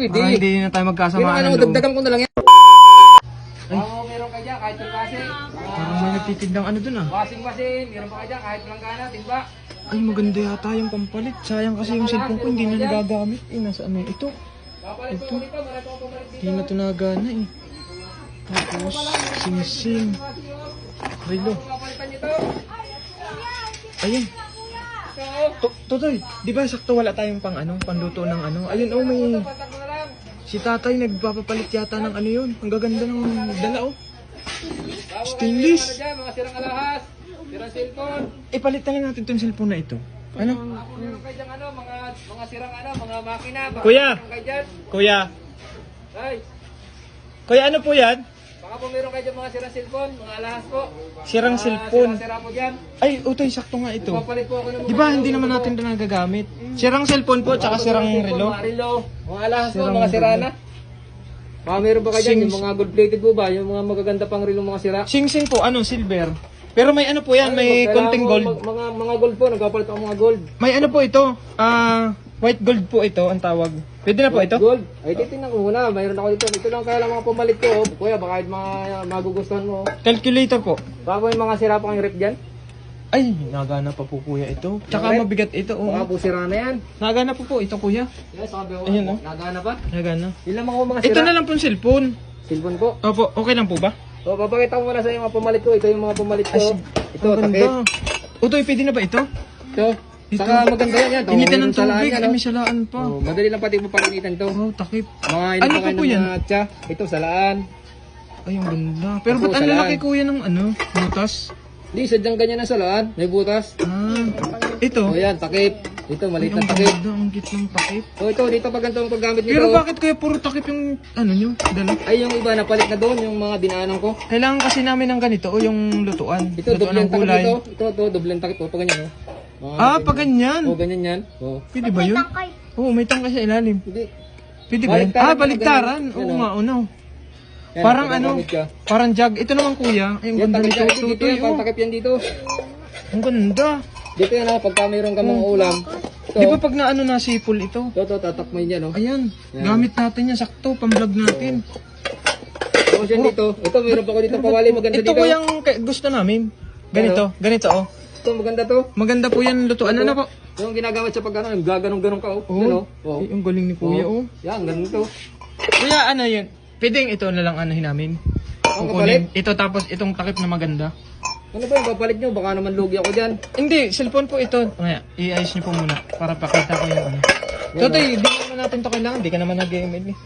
pwede. Para hindi na tayo Pero magkasamaan ano, ng loob. dagdagan ko na lang yan. Oo, meron ka dyan, kahit tulkasi. Parang may nagtitindang ano dun ah. Washing machine, meron pa ka dyan, kahit planggana, timba. Ay, maganda yata yung pampalit. Sayang kasi yung cellphone ko hindi na nagagamit. Eh, nasa ano ito? Dito. Hindi na ito nagana eh. Tapos, sing-sing. So, To- Totoy, di ba sakto wala tayong pang ano, panluto ng ano? Ayun, oh, may... patak mo na lang. Si tatay nagpapapalit yata ng ano yun. Ang gaganda ng dala oh. Stainless. mga sirang alahas, sirang cellphone. Palitan na natin itong cellphone na ito. Ano? Meron kayo dyan, ano, mga, mga sirang ano, mga makina. Baka Kuya. meron kayo dyan. Kuya. Ay, Kuya, ano po yan? baka po meron kayo dyan mga sirang cellphone, mga alahas po. Sirang Mga cellphone. Sira-sira po dyan. Ay, utoy, sakto nga ito. Papalit po ako ng mga Di ba hindi naman natin ito nagagamit? Sirang cellphone po, tsaka sirang relo. Mga relo, mga alahas po, Sirang mga sira na. Baka meron ba kayo dyan, yung mga gold plated po ba, yung mga magaganda pang relo mga sira. Sing-sing po, ano, silver. Pero may ano po yan, may Kailangan konting mo gold. mag- mga, mga gold po, nagpapalit ako mga gold. May ano po ito, ah, white gold po ito, ang tawag. Pwede na po ito? Gold. Ay, titignan ko muna. Mayroon ako dito. Ito lang kaya lang mga pumalit ko. oh. Kuya, baka mga magugustuhan mo. Calculator po. Baka may mga sira pa kang rep dyan. Ay, nagana pa po kuya ito. Tsaka Bakit? mabigat ito. Baka Oo. po sira na yan. Nagana po po ito kuya. Yes, sabi ko. Ayun, oh. Nagana pa. Nagana. Ilan mga mga sira? Ito na lang po cellphone. Cellphone po. Opo, okay lang po ba? O, papakita ko muna sa iyo mga pumalit ko. Ito yung mga pumalit ko. Ay, ito, ganda. Utoy, pwede na ba ito? Ito. Ito. Saka maganda yan. yan. Initan ng Mayroon salaan tubig, oh. may salaan pa. Oh, madali lang pati mapaginitan to. Wow, takip. Mga Ano pa po ng yan? mga tsa. Ito, salaan. Ay, ang ganda. Pero ba't ang salaan. laki kuya ng ano, butas? Di, sadyang ganyan ang salaan. May butas. Ah, ito. O yan, takip. Ito, maliit ang na takip. ganda, ang git ng takip. O ito, dito pa ganito ang paggamit nito. Pero bakit kaya puro takip yung ano nyo, dala? Ay, yung iba napalit na doon, yung mga dinaanan ko. Kailangan kasi namin ng ganito, o yung lutuan. Ito, lutuan doble ng takip gulay. ito. Ito, ito, takip. O, pa ganyan, o. Mga Ah, pag ganyan. O, ganyan yan. O. Pwede ba yun? Oo, may tangkay sa ilalim. Hindi. Pwede ba yun? Ah, baliktaran. Oo nga, ano. Yan, Parang ano, ka. parang jug. Ito naman kuya. Ay, ang Yan, ganda takip nito. yan. Dito Tutoy, yan, oh. takip yan dito. Ang ganda. Dito yan, ha. Pagka mayroon ka mga ulam. Di ba pag naano na sipol ito? ito, ito, tatak mo yun yan, o. Ayan, Yan. gamit natin yan, sakto, pang-vlog natin. Tapos yan dito. Ito, mayroon pa ko dito pawali. Maganda Ito dito. ko yung ka- gusto namin. Ganito, ganito oh. Ito, maganda to. Maganda po yan lutuan. Ano po? Yung ginagamit sa pag ano, yung gaganong-ganong ka, o. Oo. Yan, o. O. Ay, ang galing ni kuya oh. Yan, ganun to. Kuya, ano yun? Pwedeng ito na lang anahin namin. Ang Kukunin. Ito tapos itong takip na maganda. Ano ba yung papalit nyo? Baka naman lugi ako dyan. Hindi, cellphone po ito. Kaya, i-ayos niyo po muna para pakita ko yung ano. Totoy, di naman natin to kailangan. Di ka naman nag-email eh.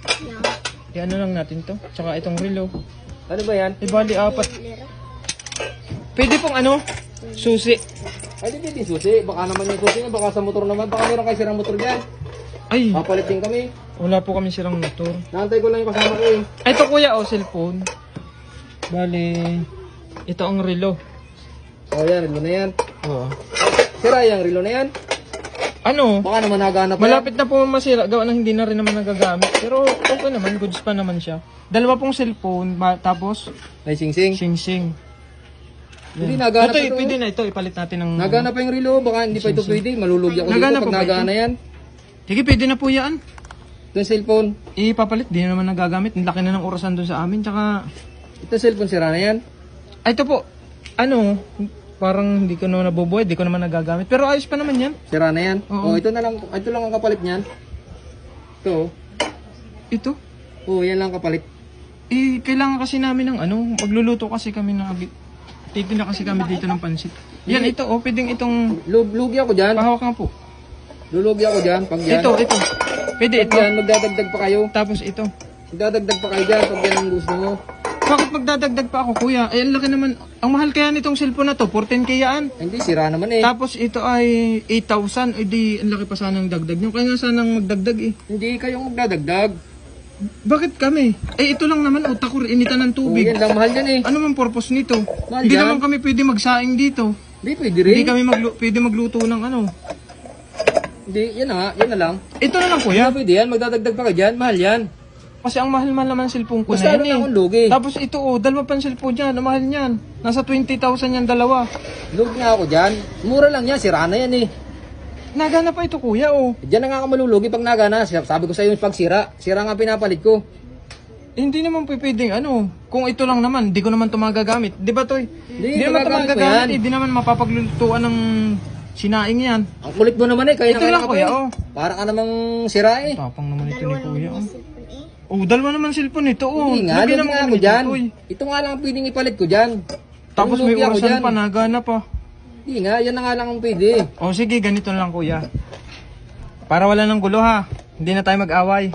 Di ano lang natin to. Tsaka itong relo. Ano ba yan? Di bali apat. Pwede pong ano? Susi. Ay, di din susi. Baka naman yung susi. Baka sa motor naman. Baka meron kayo sirang motor dyan. Ay, Papalit din kami. Wala po kami sirang motor. Naantay ko lang yung kasama ko eh. Ito kuya, oh, cellphone. Bali, ito ang relo. O yan, relo na yan. Oo. Sira yung relo na yan. Ano? Baka naman yan. Malapit na po masira, gawa na hindi na rin naman nagagamit. Pero okay naman, goods pa naman siya. Dalawa pong cellphone, ma- tapos Ay, sing-sing. sing-sing. Hindi nagana ito, pa ito. pwede na ito, ipalit natin ng... Nagana pa yung relo. Baka hindi pa ito pwede. Malulugi ako dito pa pag nagana yan. Sige, pwede na po yan. Ito cellphone. Ipapalit, di na naman nagagamit. Ang laki na ng orasan doon sa amin. Tsaka, Ito cellphone sira na yan. ay, ito po, ano, parang hindi ko naman nabubuhay, di ko naman nagagamit. Pero ayos pa naman yan. Sira na yan. Oo. O, ito na lang. Ito lang ang kapalit niyan. Ito. Ito. O, yan lang ang kapalit. Eh, kailangan kasi namin ng ano, magluluto kasi kami ng abi. Titinda kasi kami dito ng pansit. Yan, ito, oh, pwedeng itong, Lug lugi ako dyan. pahawak nga po. Lulugi ako dyan. Pag yan. Ito, ito. Pwede ito. yan, magdadagdag pa kayo. Tapos ito. Magdadagdag pa kayo dyan pag yan ang gusto mo. Bakit magdadagdag pa ako, kuya? Eh, ang laki naman. Ang mahal kaya nitong cellphone na to, 14k yan. Hindi, sira naman eh. Tapos ito ay 8,000. Eh di, ang laki pa sanang dagdag nyo. Kaya nga sanang magdagdag eh. Hindi kayong magdadagdag. Bakit kami? Eh, ito lang naman, utak ko, initan ng tubig. yan lang, mahal yan eh. Ano man purpose nito? Mahal Hindi yan. naman kami pwede magsaing dito. Hindi, pwede rin. Hindi kami maglu pwede magluto ng ano. Hindi, yan na yan na lang. Ito na lang, kuya. pwede yan, magdadagdag pa kayo dyan, mahal yan. Kasi ang mahal-mahal naman ng cellphone ko Basta na ano yan na eh. akong lugi. Tapos ito oh, dalawa pang cellphone dyan, ang mahal niyan. Nasa 20,000 yan dalawa. Lugi nga ako dyan. Mura lang yan, sira na yan eh. nagana pa ito kuya oh. Diyan na nga ako malulugi pag nagana. Sabi ko sa iyo yung pag sira. Nga pinapalit ko. Eh, hindi naman po pwedeng ano, kung ito lang naman, di ko naman ito magagamit. Di ba Toy? Hindi, naman ito magagamit magagamit, yan. eh, di naman mapapaglutuan ng sinaing yan. Ang kulit mo naman eh. Kaya Ito na lang kuya oh. Para ka namang sira eh. Tapang naman ito ni kuya oh. Oh, dalawa naman cellphone ito oh. Hindi nga, naman nga ako nito, dyan. Toy. Ito nga lang ang pwedeng ipalit ko dyan. Tapos may orasan pa, nagana pa. Hindi nga, yan na nga lang ang pwede. O sige, ganito lang kuya. Para wala ng gulo ha. Hindi na tayo mag-away.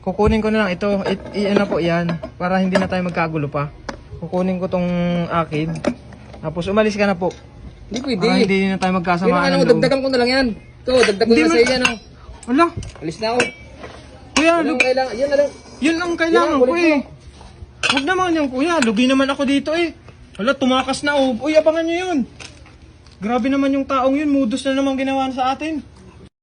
Kukunin ko na lang ito. It, i, ano po yan. Para hindi na tayo magkagulo pa. Kukunin ko tong akin. Tapos umalis ka na po. Hindi pwede. Para hindi na tayo magkasama lang, ng loob. dagdagan ko na lang yan. Ito, dagdag ko na mo- sa iyo yan oh. Wala. Alis na ako. Kuya, lu- ang kailangan. Yan na lang. yun lang kailangan ko eh. Huwag naman yan kuya. Lugi naman ako dito eh. Wala, tumakas na oh. Uy, abangan nyo yun. Grabe naman yung taong yun. Mudos na naman ginawa sa atin.